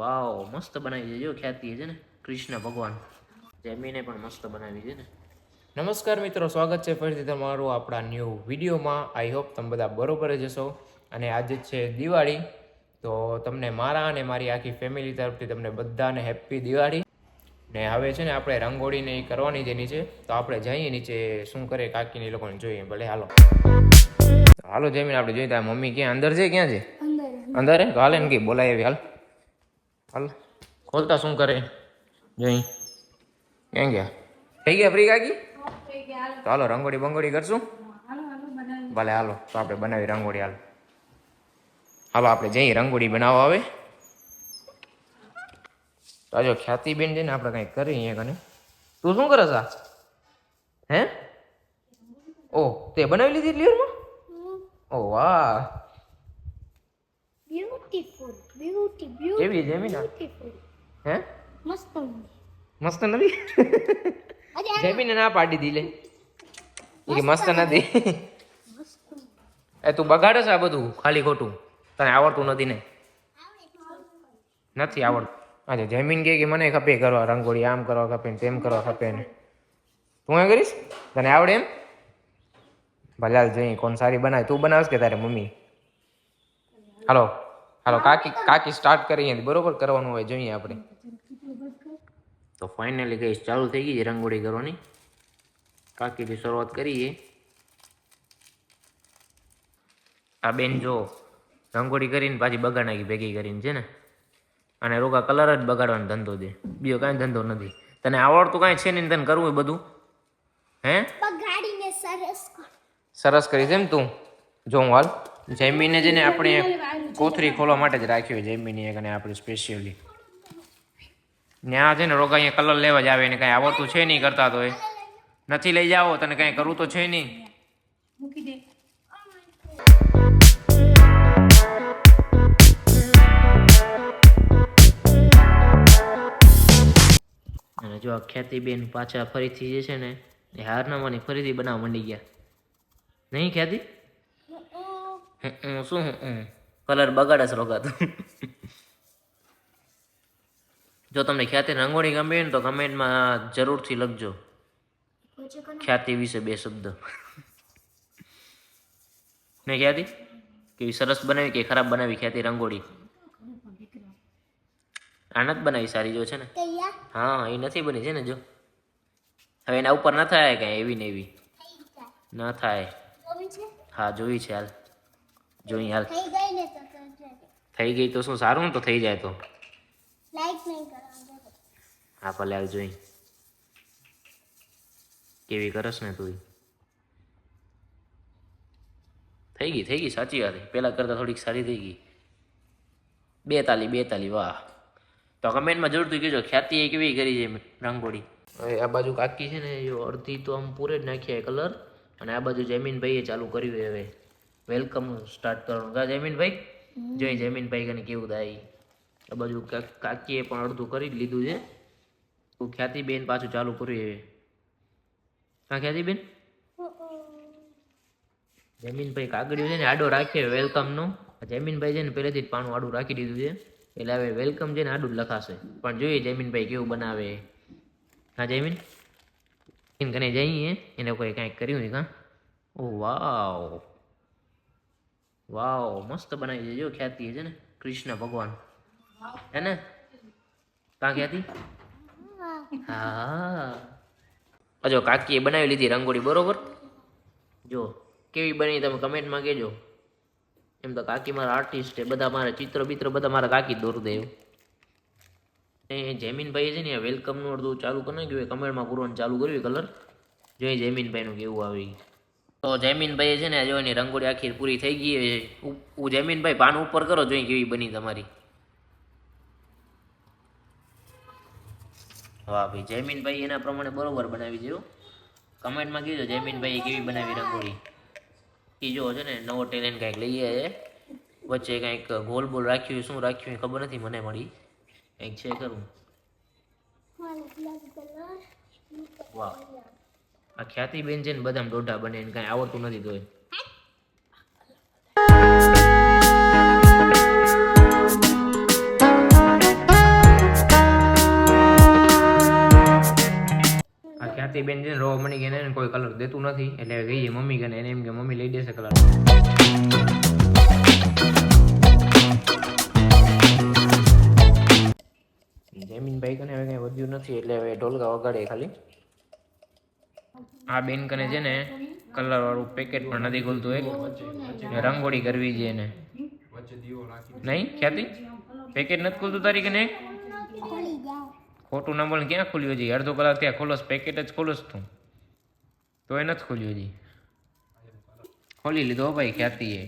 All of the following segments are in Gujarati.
વાવ મસ્ત બનાવી છે જો ખ્યાતિ છે ને? કૃષ્ણ ભગવાન. જેમીને પણ મસ્ત બનાવી છે ને? નમસ્કાર મિત્રો સ્વાગત છે ફરીથી તમારું આપણા ન્યૂ વિડીયોમાં. આઈ હોપ તમે બધા બરોબર જ હશો. અને આજે છે દિવાળી તો તમને મારા અને મારી આખી ફેમિલી તરફથી તમને બધાને હેપી દિવાળી. ને હવે છે ને આપણે રંગોળીને એ કરવાની છે નીચે તો આપણે જઈએ નીચે શું કરે કાકીને એ લોકોને જોઈએ. ભલે હાલો. હાલો જમીને આપણે જોઈએ. તારા મમ્મી ક્યાં? અંદર છે ક્યાં છે? અંદર હે? તો હાલે ને કઈ બોલાય એવી હાલ. હાલ. ખોલતા શું કરે? જોઈ. ક્યાં ગયા? થઈ ગયા ફ્રી કાકી? તો હાલો રંગોળી બંગોળી કરશું. ભલે હાલો તો આપણે બનાવી રંગોળી હાલ. હાલો આપણે જઈએ રંગોળી બનાવવા આવે તો આજો ખ્યાતિબેન છે ને આપણે કંઈક કરીએ અહીંયા કને. તું શું કરે આ હે? ઓ તે બનાવી લીધી ક્લિયરમાં ઓ વાહ. બ્યુટીફુલ બ્યુટી કેવી છે એમી ના? બ્યુટીફુલ હે? મસ્ત મસ્ત નથી? જેમિને જેમીને ના પાડી દી લે. કે મસ્ત નથી. એ તું બગાડે છે આ બધું ખાલી ખોટું. તને આવડતું નથી ને? નથી આવડતું. આજે જમીન કે મને ખપે કરવા રંગોળી આમ કરવા ખપે ને તેમ કરવા ખપે ને. તું એ કરીશ? તને આવડે એમ? ભલે જઈ કોણ સારી બનાવે? તું બનાવશ કે તારે મમ્મી? હાલો. હાલો કાકી કાકી સ્ટાર્ટ કરીએ બરોબર કરવાનું હોય જોઈએ આપણે. તો ફાઇનલી ગઈ ચાલુ થઈ ગઈ રંગોળી કરવાની. કાકીથી શરૂઆત કરીએ. આ બેન જો રંગોળી કરીને પાછી બગાડ નાખી ભેગી કરીને છે ને? અને રોગા કલર જ બગાડવાનો ધંધો દે બીજો કાંઈ ધંધો નથી. તને આવડતું કાંઈ છે નહીં ને તને કરવું હોય બધું? હે? બગાડીને સરસ કર. સરસ કરી એમ તું? જો હું હાલ. જૈમીને છે ને આપણે કોથરી ખોલવા માટે જ રાખી હોય જૈમીની એક અને આપણે સ્પેશિયલી ત્યાં છે ને રોગા અહીંયા કલર લેવા જ આવે ને કાંઈ આવડતું છે નહીં કરતા તો એ. નથી લઈ જાઓ તને કાંઈ કરવું તો છે નહીં. અને જો આ ખ્યાતિબેન પાછા ફરીથી જે છે ને એ હારનામાની ફરીથી બનાવવા માંડી ગયા. નહીં ખ્યાતિ શું? કલર બગાડે છે રોગા તો. જો તમને ખ્યાતિ રંગોળી ગમે ને તો કમેન્ટમાં જરૂરથી લખજો. ખ્યાતિ વિશે બે શબ્દ. ને ખ્યાતિ? કેવી સરસ બનાવી કે ખરાબ બનાવી ખ્યાતિ રંગોળી? આનંદ બનાવી સારી જો છે ને. હા એ નથી બની છે ને જો. હવે એના ઉપર ના થાય કાંઈ એવી ને એવી. ના થાય. હા જોઈ છે હાલ. જોઈ હાલ. થઈ ગઈ ને તો થઈ ગઈ તો શું સારું ને તો થઈ જાય તો. લાઈક નહીં કરવાનું હા ભલે હાલ જોઈ. કેવી કરસ ને તું થઈ ગઈ થઈ ગઈ સાચી વાત પેલા કરતા થોડીક સારી થઈ ગઈ. બે તાલી બે તાલી વાહ. તો કમેન્ટમાં જરૂરથી કહેજો ખ્યાતિ એ કેવી કરી છે રંગોળી? હવે આ બાજુ કાકી છે ને અડધી તો આમ પૂરે જ નાખ્યા કલર અને આ બાજુ જમીન ભાઈએ ચાલુ કર્યું હવે. વેલકમ સ્ટાર્ટ કરવાનું. કા જમીનભાઈ જોઈ જમીનભાઈ કને કેવું થાય? આ બાજુ કાકીએ પણ અડધું કરી જ લીધું છે. તો ખ્યાતિબેન પાછું ચાલુ કર્યું હવે હા ખ્યાતિબેન? જમીનભાઈ કાગળિયું છે ને આડો રાખ્યો વેલકમનું જમીનભાઈ છે ને પહેલેથી જ પાનું આડું રાખી દીધું છે. એટલે હવે વેલકમ છે ને આડું જ લખાશે. પણ જોઈએ જમીનભાઈ કેવું બનાવે. હા જમીન એને કને જઈએ. એને કોઈ કાંઈક કર્યું નહીં કાં? ઓ વાવ. વાવ, મસ્ત બનાવી દેજો ખ્યાતિ છે ને, કૃષ્ણ ભગવાન. હે ને? કાં ખ્યાતિ? હા. અજો કાકીએ બનાવી લીધી રંગોળી, બરોબર? જો, કેવી બની તમે કમેન્ટમાં કહેજો. એમ તો કાકી મારા આર્ટિસ્ટ છે, બધા મારા ચિત્ર બિત્ર બધા મારા કાકી દોર દે. એ જયમીનભાઈ છે ને વેલકમનું અડધું ચાલુ કરી નાખ્યું કમેન્ટમાં પૂરવાનું ચાલુ કર્યું કલર જોઈએ જયમીનભાઈનું કેવું આવી તો જયમીનભાઈ છે ને જો એની રંગોળી આખી પૂરી થઈ ગઈ છે જયમીનભાઈ પાન ઉપર કરો જોઈએ કેવી બની તમારી. વાહ ભાઈ જયમીનભાઈ એના પ્રમાણે બરોબર બનાવી દો કમેન્ટમાં કીધો જયમીનભાઈ કેવી બનાવી રંગોળી. એ જો છે ને નવો ટેલેન્ટ કાંઈક લઈએ છે. વચ્ચે કાંઈક ગોલ બોલ રાખ્યું શું રાખ્યું હોય ખબર નથી મને મળી. કંઈક છે ખરું વાહ. આ ખ્યાતિબેન છે ને બદામ ડોઢા બને એને કાંઈ આવડતું નથી તોય. આ ખ્યાતિબેન છે ને રો મણી કે એને કોઈ કલર દેતું નથી. એટલે ગઈએ મમ્મી કે એને એમ કે મમ્મી લઈ દેશે કલર જમીન ભાઈ કને હવે કઈ વધ્યું નથી. એટલે હવે ઢોલકા વગાડે ખાલી. આ બેન કને છે ને કલર વાળું પેકેટ પણ નથી ખુલતું એક. રંગોળી કરવી છે એને. નહીં? ખ્યાતિ પેકેટ નથી ખુલતું તારી કને ખોટું ના બોલે ક્યાં ખુલ્યું હજી? અડધો કલાક ત્યાં ખોલોસ પેકેટ જ ખોલોસ તું. તો એ નથી ખુલ્યું હજી. ખોલી લીધો હો ભાઈ ખ્યાતિ એ?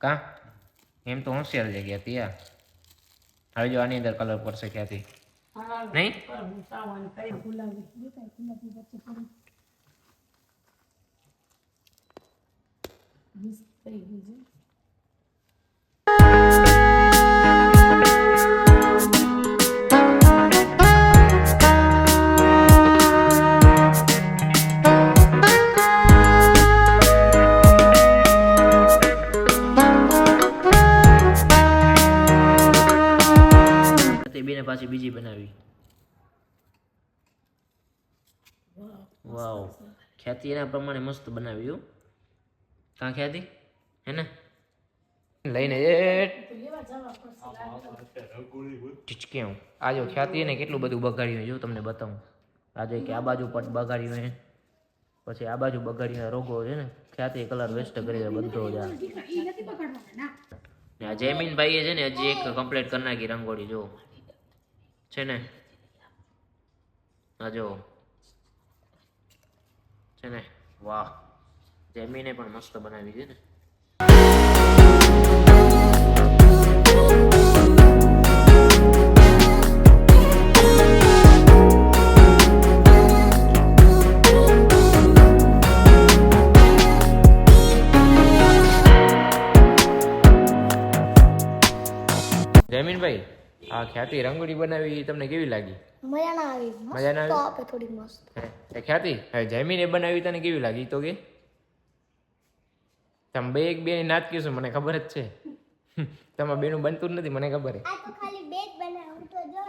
કા? એમ તો હોશિયાર છે ખ્યાતિ આ? હવે જો આની અંદર કલર પડશે ખ્યાતિ નહીં? તે બેને પાછી બીજી બનાવી વાવ ખ્યાતિ એના પ્રમાણે મસ્ત બનાવી હો કાં ખ્યાતિ હે ને? લઈને એ હું. આજે ખ્યાતિ એને કેટલું બધું બગાડ્યું જો તમને બતાવું. આજે કે આ બાજુ પટ બગાડ્યું હે પછી આ બાજુ બગાડ્યું રોગો છે ને ખ્યાતિ કલર વેસ્ટ કરી બધો જ આ. ને આ છે ને હજી એક કમ્પ્લીટ કરી નાખી રંગોળી, જો. છે ને? આ જો. છે ને? વાહ. જયમીને પણ મસ્ત બનાવી છે ને. જમીનભાઈ આ ખ્યાતિ રંગોળી બનાવી તમને કેવી લાગી? મજા ના આવી. મજા ના આવી? થોડી મસ્ત. ખ્યાતિ? હવે જયમીને બનાવી તને કેવી લાગી? તો કે? તમે બે એક બે નાચ કીશું મને ખબર જ છે. તમારા બેનું બનતું જ નથી મને ખબર છે. જ જો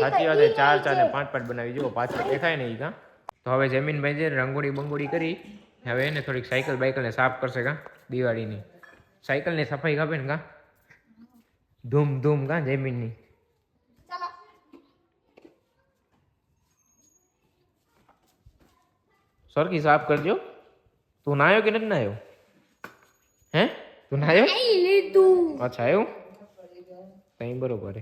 સાચી વાત ચાર ચાર ને પાંચ પાંચ બનાવી. જુઓ પાછળ દેખાય ને કા તો હવે જમીનભાઈ ને રંગોળી બંગોળી કરી. હવે એને થોડીક સાયકલ બાયકલને સાફ કરશે કાં દિવાળીની. સાયકલની સફાઈ કાપે ને કાં. ધૂમ ધૂમ કાં જમીનની. સરખી સાફ કરજો. તું નાયો કે નથી નાયો હે? તું નાયો અચ્છા એવું કઈ બરોબર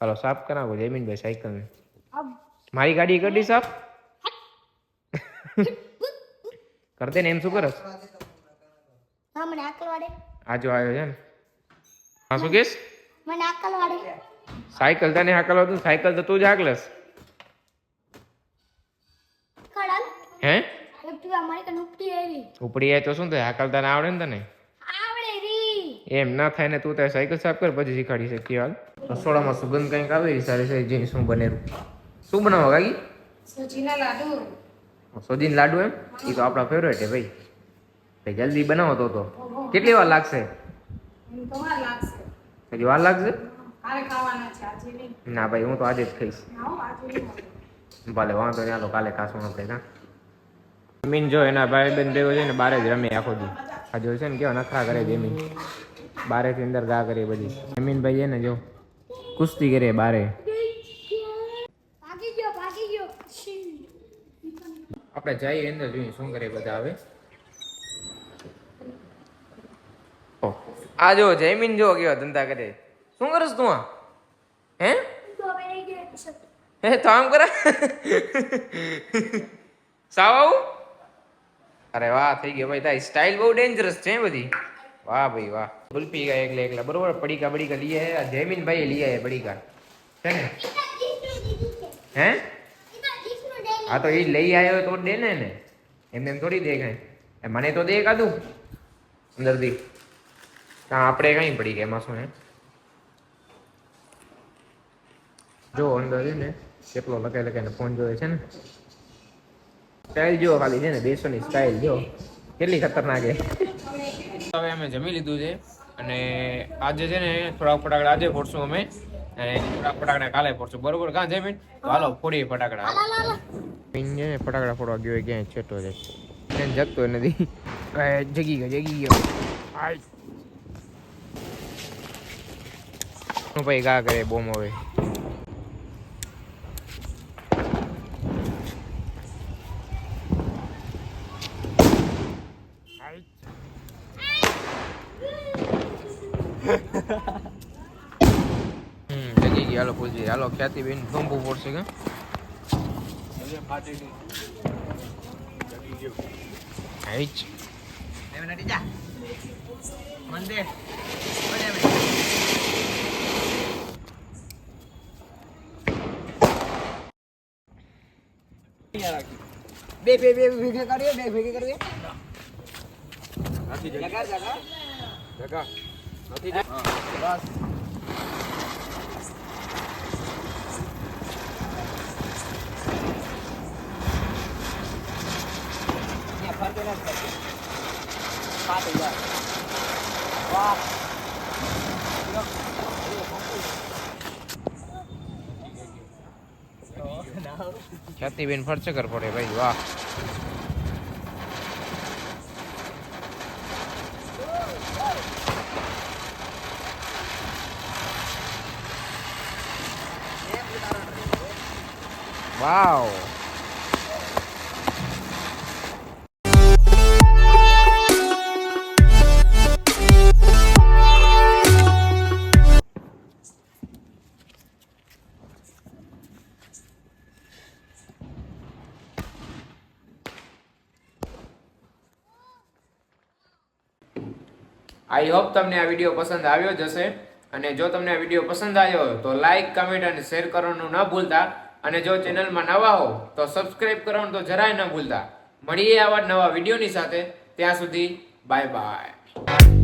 હાલો સાફ કરાવો જમીનભાઈ સાયકલને મારી ગાડી કરી દી સાફ? કર દે ને એમ શું કરસ? મને આકલ વાડે આજો આવ્યો છે ને. હા શું કેસ? મને આકલ વાડે સાયકલ તને હાકલો તું સાયકલ તો તું જ ખડાલ હે? તું અમારી કન ઉપડી આવી. ઉપડી આવી તો શું થાય? હાકલ તને આવડે ને તને? આવડે રી. એમ ના થાય ને તું તારે સાયકલ સાફ કર પછી શીખવાડી શકીએ હાલ. રસોડામાં સુગંધ કંઈક આવે એ સારી સારી જે શું બનેલું શું બનાવો કાકી? સૂજીના લાડુ. સોજીન લાડુ એમ? એ તો આપણા ફેવરેટ છે ભાઈ. ભાઈ જલ્દી બનાવો તો તો. કેટલી વાર લાગશે? એમ વાર લાગશે. હજી વાર લાગશે? મારે ખાવાના છે આજે નહીં. ના ભાઈ હું તો આજે જ ખાઈશ. ભલે વાંધો નહીં હાલો કાલે ખાશું આપણે કાં જમીન જો એના ભાઈ બેન ભેગો છે ને બારે જ રમે આખો દી. આ જો છે ને કેવા નખરા કરે જમીન. બારેથી અંદર ગા કરે બધી. જમીન ભાઈ છે ને જો કુસ્તી કરે બારે. આપણે જઈએ અંદર જોઈએ શું કરે બધા હવે. આ જો જયમીન જો કેવા ધંધા કરે. શું કરસ તું આ? હે. હે તો આમ કરે. સાવ આવું? અરે વાહ, થઈ ગયો ભાઈ. તારી સ્ટાઇલ બહુ ડેન્જરસ છે બધી. વાહ ભાઈ, વાહ. ગુલ્ફી ગયા એકલા એકલા. બરોબર, પડીકા બડીકા લઈ આ જયમીન ભાઈ લઈ આવે પડીકા. છે ને? હે. હા તો એ લઈ આવ્યો તો દે ને એમને એમ થોડી દે એ મને તો દે કાધું અંદરથી. ત્યાં આપણે કઈ પડી ગયા એમાં શું હે? જો અંદર ને, કેટલો લગાઈ લગાઈને ફોન જોવે છે ને. સ્ટાઇલ જો ખાલી છે ને દેશોની સ્ટાઇલ જો. કેટલી ખતરનાક છે. હવે અમે જમી લીધું છે અને આજે છે ને થોડાક ફટાકડા આજે ફોડશું અમે. અને થોડાક ફટાકડા કાલે ફોડશું. બરોબર? કાં જમીન હાલો ફોડીએ ફટાકડા. પિન ને ફટાકડા ફોડવા ગયો હોય ક્યાંય છેટો છે. એને જગતો નથી? જગી ગયો જગી ગયો. આય ભાઈ ગા કરે બોમ હવે. હમ જગી હાલો ખ્યાતિ બેન બંબુ પડશે કે? બે બે બે ભેગા કરીએ બે ભેગા કરીએ. જગા. જગા અહીંયા વાહ. ખ્યાતિ બેન ફરશે કર પડે ભાઈ વાહ વાવ આઈ હોપ તમને આ વીડિયો પસંદ આવ્યો જ હશે. અને જો તમને આ વીડિયો પસંદ આવ્યો તો લાઇક કમેન્ટ અને શેર કરવાનું ન ભૂલતા. અને જો ચેનલમાં નવા હો તો સબસ્ક્રાઇબ કરવાનું તો જરાય ન ભૂલતા. મળીએ આવા નવા વિડીયોની સાથે. ત્યાં સુધી બાય બાય.